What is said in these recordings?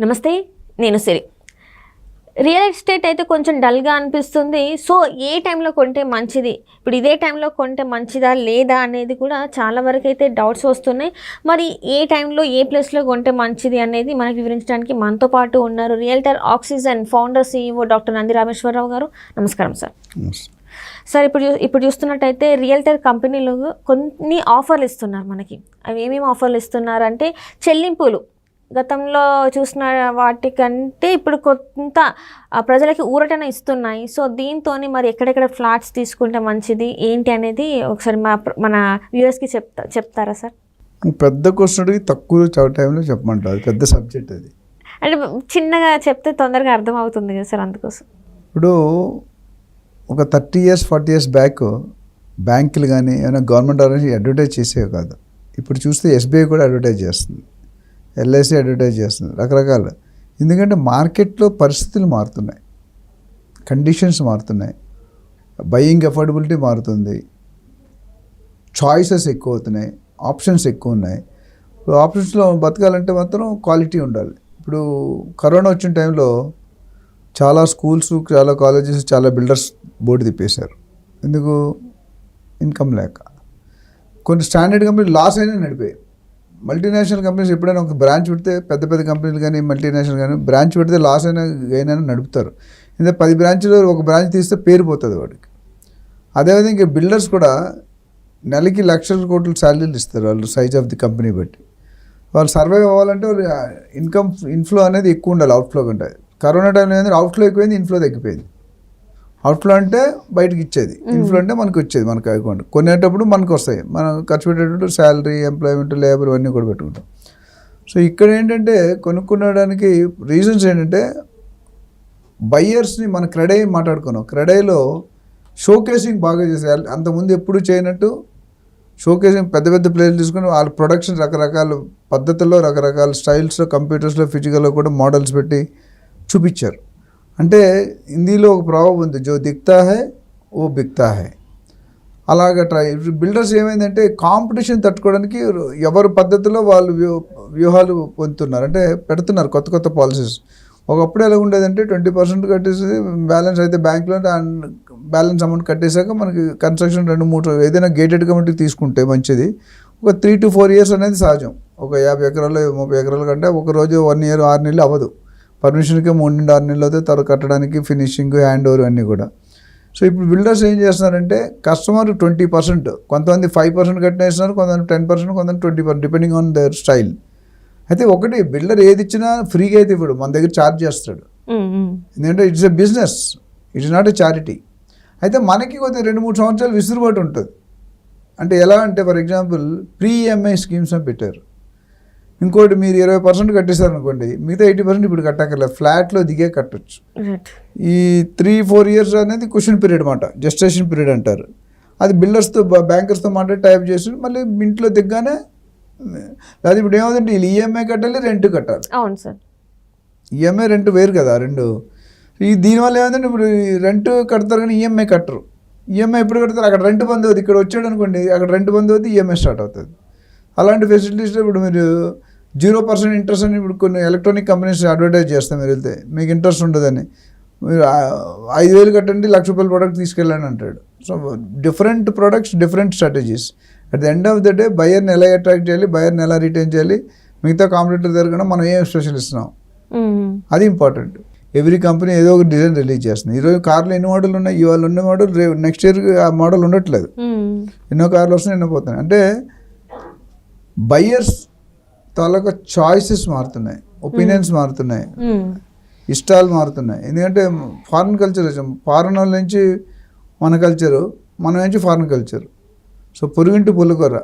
నమస్తే నేను సిరి. Real estate అయితే కొంచెం డల్గా అనిపిస్తుంది. సో ఏ టైంలో కొంటే మంచిది? ఇప్పుడు ఇదే టైంలో కొంటే మంచిదా లేదా అనేది కూడా చాలా వరకు అయితే డౌట్స్ వస్తున్నాయి. మరి ఏ టైంలో ఏ ప్లేస్లో కొంటే మంచిది అనేది మనకు వివరించడానికి మనతో పాటు ఉన్నారు realtor oxygen founder CEO doctor Nandi Rameswararao గారు. నమస్కారం సార్. సార్ ఇప్పుడు చూ- ఇప్పుడు చూస్తున్నట్టయితే రియల్టర్ కంపెనీలు కొన్ని ఆఫర్లు ఇస్తున్నారు మనకి. అవి ఏమేమి ఆఫర్లు ఇస్తున్నారు అంటే చెల్లింపులు. గతంలో చూసిన వాటికంటే ఇప్పుడు కొంత ప్రజలకి ఊరటన ఇస్తున్నాయి. సో దీంతో మరి ఎక్కడెక్కడ ఫ్లాట్స్ తీసుకుంటే మంచిది ఏంటి అనేది ఒకసారి మా మన వ్యూవర్స్కి చెప్తా చెప్తారా సార్? పెద్ద క్వశ్చన్కి తక్కువ టైంలో చెప్పమంటారు. పెద్ద సబ్జెక్ట్ అది. అంటే చిన్నగా చెప్తే తొందరగా అర్థం అవుతుంది కదా సార్ అందుకోసం. ఇప్పుడు ఒక thirty years forty years back బ్యాంకులు కానీ ఏమైనా గవర్నమెంట్ ఆర్గనైజేషన్ అడ్వర్టైజ్ చేసేవి కాదు. ఇప్పుడు చూస్తే ఎస్బీఐ కూడా అడ్వర్టైజ్ చేస్తుంది. ఎల్ఐసి అడ్వర్టైజ్ చేస్తుంది రకరకాల. ఎందుకంటే మార్కెట్లో పరిస్థితులు మారుతున్నాయి కండిషన్స్ మారుతున్నాయి బయింగ్ అఫోర్డబిలిటీ మారుతుంది చాయిసెస్ ఎక్కువ అవుతున్నాయి ఆప్షన్స్ ఎక్కువ ఉన్నాయి ఇప్పుడు ఆప్షన్స్లో బతకాలంటే మాత్రం క్వాలిటీ ఉండాలి. ఇప్పుడు కరోనా వచ్చిన టైంలో చాలా స్కూల్స్ చాలా కాలేజెస్ చాలా బిల్డర్స్ బోర్డు తిప్పేశారు. ఎందుకు? ఇన్కమ్ లేక. కొన్ని స్టాండర్డ్ కంపెనీలు లాస్ అయినా నడిపాయి. మల్టీనేషనల్ కంపెనీస్ ఎప్పుడైనా ఒక బ్రాంచ్ పెడితే పెద్ద పెద్ద కంపెనీలు కానీ మల్టీనేషనల్ కానీ బ్రాంచ్ పెడితే లాస్ అయినా గెయిన్ అయినా నడుపుతారు. ఎందుకంటే పది బ్రాంచ్లో ఒక బ్రాంచ్ తీస్తే పేరు పోతుంది వాడికి. అదేవిధంగా ఇంకా బిల్డర్స్ కూడా నెలకి లక్షల కోట్ల శాలరీలు ఇస్తారు వాళ్ళు సైజ్ ఆఫ్ ది కంపెనీ బట్టి. వాళ్ళు సర్వైవ్ అవ్వాలంటే వాళ్ళు ఇన్కమ్ ఇన్ఫ్లో అనేది ఎక్కువ ఉండాలి అవుట్ఫ్లో కంటే. కరోనా టైంలో ఏంటంటే అవుట్ఫ్లో ఎక్కువైంది ఇన్ఫ్లో తగ్గిపోయింది. అవుట్ఫ్లో అంటే బయటకి ఇచ్చేది. ఇన్ఫ్లో అంటే మనకి వచ్చేది మనకి అకౌంట్ కొనేటప్పుడు మనకు వస్తాయి. మనం ఖర్చు పెట్టేటప్పుడు శాలరీ ఎంప్లాయ్మెంట్ లేబర్ ఇవన్నీ కూడా పెట్టుకుంటాం. సో ఇక్కడ ఏంటంటే కొనుక్కునడానికి రీజన్స్ ఏంటంటే బయ్యర్స్ని మన క్రెడై మాట్లాడుకున్నాం. క్రెడైలో షోకేసింగ్ బాగా చేసేయాలి అంతకుముందు ఎప్పుడు చేయనట్టు షోకేసింగ్ పెద్ద పెద్ద ప్లేయర్లు తీసుకుని వాళ్ళ ప్రొడక్షన్ రకరకాల పద్ధతుల్లో రకరకాల స్టైల్స్లో కంప్యూటర్స్లో ఫిజికల్లో కూడా మోడల్స్ పెట్టి చూపించారు. అంటే హిందీలో ఒక ప్రాబ్లం ఉంది జో దిక్తా హై ఓ బిక్తా హై. అలాగ ట్రై బిల్డర్స్ ఏమైందంటే కాంపిటీషన్ తట్టుకోవడానికి ఎవరి పద్ధతిలో వాళ్ళు వ్యూ వ్యూహాలు పొందుతున్నారు. అంటే పెడుతున్నారు కొత్త కొత్త పాలసీస్. ఒకప్పుడు ఎలా ఉండేదంటే ట్వంటీ పర్సెంట్ కట్టేసి బ్యాలెన్స్ అయితే బ్యాంక్లో అండ్ బ్యాలెన్స్ అమౌంట్ కట్టేశాక మనకి కన్స్ట్రక్షన్ రెండు మూడు ఏదైనా గేటెడ్ కమిటీ తీసుకుంటే మంచిది. ఒక త్రీ టు ఫోర్ ఇయర్స్ అనేది సహజం. ఒక యాభై ఎకరాలు ముప్పై ఎకరాల కంటే ఒక రోజు వన్ ఇయర్ ఆరు నెలలు అవ్వదు. పర్మిషన్కి మూడు నుండి ఆరు నెలలు అవుతాయి తర్వాత కట్టడానికి ఫినిషింగ్ హ్యాండ్ ఓవర్ అన్నీ కూడా. సో ఇప్పుడు బిల్డర్స్ ఏం చేస్తున్నారంటే కస్టమర్ ట్వంటీ పర్సెంట్ కొంతమంది ఫైవ్ పర్సెంట్ కట్టేస్తున్నారు కొంతమంది టెన్ పర్సెంట్ కొంతమంది twenty percent depending on their style. అయితే ఒకటి బిల్డర్ ఏది ఇచ్చినా ఫ్రీగా అయితే ఇవ్వడు మన దగ్గర ఛార్జ్ చేస్తాడు. ఎందుకంటే it's a business it's not a charity. అయితే మనకి కొద్దిగా రెండు మూడు సంవత్సరాలు విసురుబాటు ఉంటుంది. అంటే ఎలా అంటే for example pre EMI schemes అని పెట్టారు. ఇంకోటి మీరు ఇరవై పర్సెంట్ కట్టేశారు అనుకోండి మిగతా ఎయిటీ పర్సెంట్ ఇప్పుడు కట్టక్కర్లేదు ఫ్లాట్లో దిగే కట్టొచ్చు. ఈ త్రీ ఫోర్ ఇయర్స్ అనేది క్వశ్చన్ పీరియడ్ అనమాట జస్టేషన్ పీరియడ్ అంటారు. అది బిల్డర్స్తో బ్యాంకర్స్తో మాట్లాడి టైప్ చేసి మళ్ళీ ఇంట్లో దిగ్గానే అది ఇప్పుడు ఏమవుతుందంటే వీళ్ళు ఈఎంఐ కట్టాలి రెంట్ కట్టాలి. అవును సార్. ఈఎంఐ రెంట్ వేరు కదా రెండు. ఈ దీనివల్ల ఏమైందంటే ఇప్పుడు రెంట్ కడతారు కానీ ఈఎంఐ కట్టరు. ఈఎంఐ ఎప్పుడు కడతారు? అక్కడ రెంట్ బంద్ అవుతుంది. ఇక్కడ వచ్చాడు అనుకోండి అక్కడ రెంట్ బంద్ అవుతుంది ఈఎంఐ స్టార్ట్ అవుతుంది. అలాంటి ఫెసిలిటీస్ ఇప్పుడు మీరు జీరో పర్సెంట్ ఇంట్రెస్ట్ అని ఇప్పుడు కొన్ని ఎలక్ట్రానిక్ కంపెనీస్ అడ్వర్టైజ్ చేస్తాం మీరు వెళ్తే మీకు ఇంట్రెస్ట్ ఉండదని. మీరు ఐదు వేలు కట్టండి లక్ష రూపాయల ప్రోడక్ట్ తీసుకెళ్ళండి అంటాడు. So different products different strategies at the end of the day బయర్ని ఎలా అట్రాక్ట్ చేయాలి బయర్ని ఎలా రిటైన్ చేయాలి మిగతా కాంపిటేటర్ దగ్గర మనం ఏం స్పెషల్ ఇస్తున్నాం అది ఇంపార్టెంట్ ఎవ్రీ కంపెనీ ఏదో ఒక డిజైన్ రిలీజ్ చేస్తుంది. ఈరోజు కార్లు ఎన్ని మోడల్ ఉన్నాయి? ఇవాళ ఉన్న మోడల్ రేపు నెక్స్ట్ ఇయర్ ఆ మోడల్ ఉండట్లేదు. ఎన్నో కార్లు వస్తున్నాయి ఎన్నో పోతున్నాయి. అంటే బయ్యర్స్ తాలూకా చాయిసెస్ మారుతున్నాయి ఒపీనియన్స్ మారుతున్నాయి. ఇష్టాలు మారుతున్నాయి. ఎందుకంటే ఫారిన్ కల్చర్ వచ్చాం ఫారిన్ వాళ్ళ నుంచి మన కల్చరు మన నుంచి ఫారిన్ కల్చర్. సో పొరుగింటి పుల్లకూర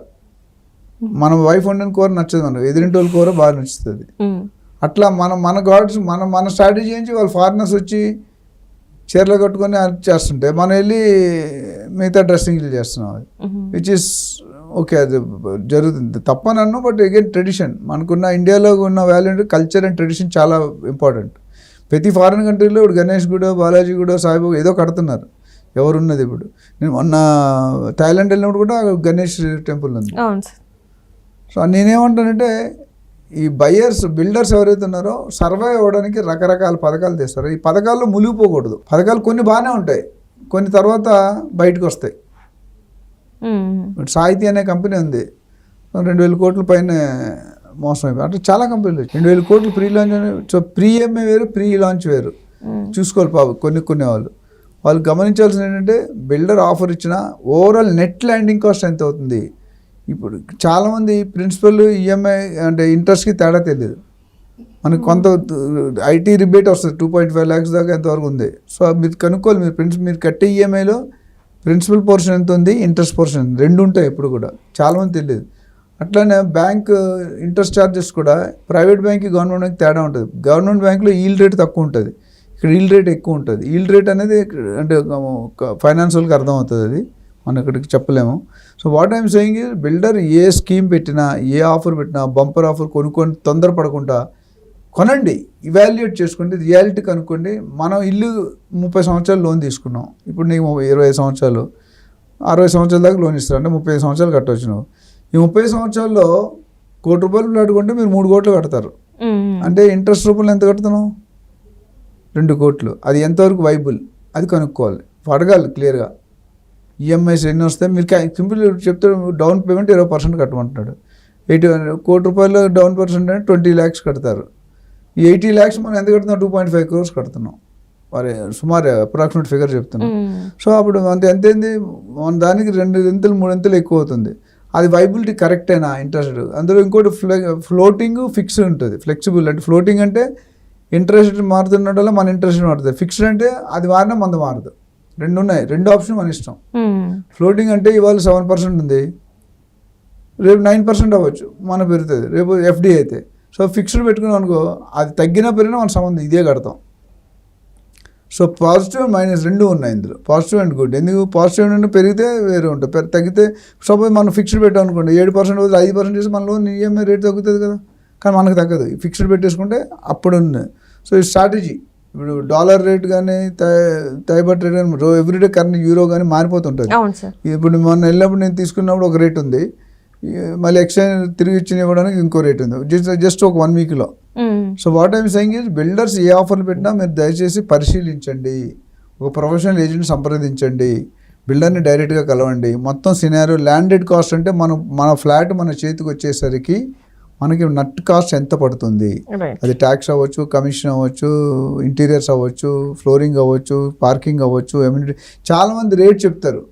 మన వైఫ్ వండిన కూర నచ్చదు మనకు ఎదురింటి వాళ్ళ కూర బాగా నచ్చుతుంది. అట్లా మన మన గాడ్స్ మన మన స్ట్రాటజీ నుంచి వాళ్ళు ఫారినర్స్ వచ్చి చీరలు కట్టుకొని చేస్తుంటే మనం వెళ్ళి మిగతా డ్రెస్సింగ్లు చేస్తున్నాం అది. విచ్ ఇస్ ఓకే అది జరుగుతుంది. తప్పని అన్ను బట్ అగైన్ ట్రెడిషన్ మనకున్న ఇండియాలో ఉన్న వాల్యూ కల్చర్ అండ్ ట్రెడిషన్ చాలా ఇంపార్టెంట్ ప్రతి ఫారిన్ కంట్రీలో ఇప్పుడు గణేష్ గుడో బాలాజీ గుడో సాయిబాబా ఏదో కడుతున్నారు. ఎవరున్నది ఇప్పుడు? నేను మొన్న థాయిలాండ్ వెళ్ళినప్పుడు కూడా గణేష్ టెంపుల్ ఉంది. సో నేనేమంటానంటే ఈ బయ్యర్స్ బిల్డర్స్ ఎవరైతే ఉన్నారో సర్వైవ్ అవ్వడానికి రకరకాల పథకాలు తెస్తారు. ఈ పథకాల్లో మునిగిపోకూడదు. పథకాలు కొన్ని బాగానే ఉంటాయి. కొన్ని తర్వాత బయటకు వస్తాయి. సాహితీ అనే కంపెనీ ఉంది. రెండు వేల కోట్ల పైన మోసం అయిపోయి అంటే చాలా కంపెనీలు. రెండు వేల కోట్లు ప్రీ లాంచ్ అని సో ప్రీ ఎంఏ వేరు ప్రీ లాంచ్ వేరు. చూసుకోవాలి పాపం కొన్ని కొన్ని వాళ్ళు. వాళ్ళు గమనించాల్సింది ఏంటంటే బిల్డర్ ఆఫర్ ఇచ్చిన ఓవరాల్ నెట్ ల్యాండింగ్ కాస్ట్ ఎంత అవుతుంది? ఇప్పుడు చాలామంది ప్రిన్సిపల్ ఈఎంఐ అంటే ఇంట్రెస్ట్కి తేడా తెలియదు మనకు కొంత ఐటీ రిబేట్ వస్తుంది టూ పాయింట్ ఫైవ్ ల్యాక్స్ దాకా ఎంతవరకు ఉంది. సో మీరు కనుక్కోవాలి మీరు ప్రిన్సిపల్ మీరు కట్టే ఈఎంఐలో ప్రిన్సిపల్ పోర్షన్ ఎంత ఉంది ఇంట్రెస్ట్ పోర్షన్ రెండు ఉంటాయి ఎప్పుడు కూడా. చాలామంది తెలియదు అట్లానే బ్యాంక్ ఇంట్రెస్ట్ ఛార్జెస్ కూడా ప్రైవేట్ బ్యాంక్కి గవర్నమెంట్ బ్యాంక్ తేడా ఉంటుంది. గవర్నమెంట్ బ్యాంక్లో ఈల్డ్ రేట్ తక్కువ ఉంటుంది. ఇక్కడ ఈల్డ్ రేట్ ఎక్కువ ఉంటుంది. ఈల్డ్ రేట్ అనేది అంటే ఫైనాన్షియల్కి అర్థమవుతుంది అది. మనం ఇక్కడికి చెప్పలేము. So what I'm saying builder A scheme పెట్టినా ఏ ఆఫర్ పెట్టినా బంపర్ ఆఫర్ కొనుక్కొని తొందరపడకుండా కొనండి ఇవాల్యుయేట్ చేసుకోండి రియాలిటీ కనుక్కోండి మనం ఇల్లు ముప్పై సంవత్సరాలు లోన్ తీసుకున్నాం. ఇప్పుడు నీకు ఇరవై సంవత్సరాలు అరవై సంవత్సరాల దాకా లోన్ ఇస్తారు అంటే ముప్పై సంవత్సరాలు కట్టవచ్చు నువ్వు ఈ ముప్పై సంవత్సరాల్లో కోటి రూపాయలు ఫ్లాట్ కొంటే మీరు మూడు కోట్లు కడతారు. అంటే ఇంట్రెస్ట్ రూపంలో ఎంత కడుతున్నావు? రెండు కోట్లు. అది ఎంతవరకు వైబుల్ అది కనుక్కోవాలి. అడగాలి క్లియర్గా ఈఎంఐస్ ఎన్ని వస్తాయి మీరు సింపుల్ చెప్తాడు డౌన్ పేమెంట్ ఇరవై పర్సెంట్ కట్టమంటున్నాడు. ఎయిటీ కోటి రూపాయలు డౌన్ పర్సెంట్ అంటే ట్వంటీ ల్యాక్స్ కడతారు. ఈ ఎయిటీ ల్యాక్స్ మనం ఎంత కడుతున్నాం? టూ పాయింట్ ఫైవ్ క్రోర్స్ కడుతున్నాం. మరి సుమారు అప్రాక్సిమేట్ ఫిగర్ చెప్తున్నాం. సో అప్పుడు అంత ఎంత ఏంది మన దానికి రెండు ఎంతలు మూడు ఎంతలు ఎక్కువ అవుతుంది. అది వైబిలిటీ కరెక్టేనా ఇంట్రెస్ట్ అందులో ఇంకోటి ఫ్లె ఫ్లోటింగ్ ఫిక్స్డ్ ఉంటుంది. ఫ్లెక్సిబుల్ అంటే ఫ్లోటింగ్ అంటే ఇంట్రెస్ట్ మారుతున్నట్టు మన ఇంట్రెస్ట్ మారుతుంది. ఫిక్స్డ్ అంటే అది మారినా మంది మారదు. రెండు ఉన్నాయి రెండు ఆప్షన్ మన ఇష్టం. ఫ్లోటింగ్ అంటే ఇవాళ సెవెన్ పర్సెంట్ ఉంది. రేపు నైన్ పర్సెంట్ అవ్వచ్చు. మన పెరుగుతుంది. రేపు ఎఫ్డి అయితే. సో ఫిక్స్డ్ పెట్టుకున్నాం అనుకో అది తగ్గినా పెరిగినా మన సంబంధం ఇదే కడతాం. సో పాజిటివ్ అండ్ మైనస్ రెండు ఉన్నాయి ఇందులో. Positive and good. ఎందుకు? పాజిటివ్ అంటే పెరిగితే వేరే ఉంటుంది. తగ్గితే సపోజ్ మనం ఫిక్స్డ్ పెట్టాం అనుకోండి ఏడు పర్సెంట్ వదిలి ఐదు పర్సెంట్ చేసి మన లోన్ ఈఎంఐ రేట్ తగ్గుతుంది కదా. కానీ మనకు తగ్గదు. ఫిక్స్డ్ పెట్టేసుకుంటే అప్పుడు ఉంది. సో ఈ స్ట్రాటజీ ఇప్పుడు డాలర్ రేట్ కానీ తైబట్ రేట్ కానీ ఎవ్రీడే కరెంట్ యూరో కానీ మారిపోతుంటుంది. ఇప్పుడు మొన్న వెళ్ళినప్పుడు నేను తీసుకున్నప్పుడు ఒక రేట్ ఉంది. మళ్ళీ ఎక్స్చేంజ్ తిరిగి ఇచ్చిన ఇవ్వడానికి ఇంకో రేట్ ఉంది. జస్ట్ జస్ట్ ఒక వన్ వీక్లో. So what I'm saying is builders ఏ ఆఫర్లు పెట్టినా మీరు దయచేసి పరిశీలించండి. ఒక ప్రొఫెషనల్ ఏజెంట్ సంప్రదించండి. బిల్డర్ని డైరెక్ట్గా కలవండి. మొత్తం సినారో ల్యాండెడ్ కాస్ట్ అంటే మన మన ఫ్లాట్ మన చేతికి వచ్చేసరికి మనకి నట్ కాస్ట్ ఎంత పడుతుంది? అది ట్యాక్స్ అవ్వచ్చు కమిషన్ అవ్వచ్చు ఇంటీరియర్స్ అవ్వచ్చు ఫ్లోరింగ్ అవ్వచ్చు పార్కింగ్ అవ్వచ్చు ఎమ్యూనిటీ చాలామంది రేట్ చెప్తారు.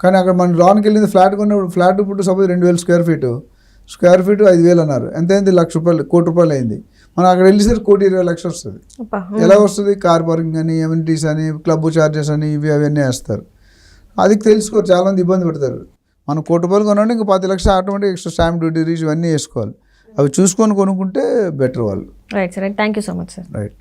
కానీ అక్కడ మన లోన్కి వెళ్ళింది ఫ్లాట్ కొన్నప్పుడు ఫ్లాట్ ఇప్పుడు సపోజ్ రెండు వేల స్క్వేర్ ఫీటు. స్క్వేర్ ఫీట్ ఐదు వేలు అన్నారు. ఎంత అయింది? లక్ష రూపాయలు కోటి రూపాయలు అయింది. మనం అక్కడ వెళ్ళేసరికి కోటి ఇరవై లక్షలు వస్తుంది. ఎలా వస్తుంది? కార్ పార్కింగ్ అని ఎమ్యూనిటీస్ అని క్లబ్ చార్జెస్ అని ఇవి అవన్నీ వేస్తారు. అది తెలుసుకో చాలా మంది ఇబ్బంది పడతారు. మనం కోటి రూపాయలు కొనండి ఇంకా పది లక్షలు automatic extra stamp duty reach ఇవన్నీ వేసుకోవాలి. అవి చూసుకొని కొనుక్కుంటే బెటర్ వాళ్ళు. Right sir thank you so much sir right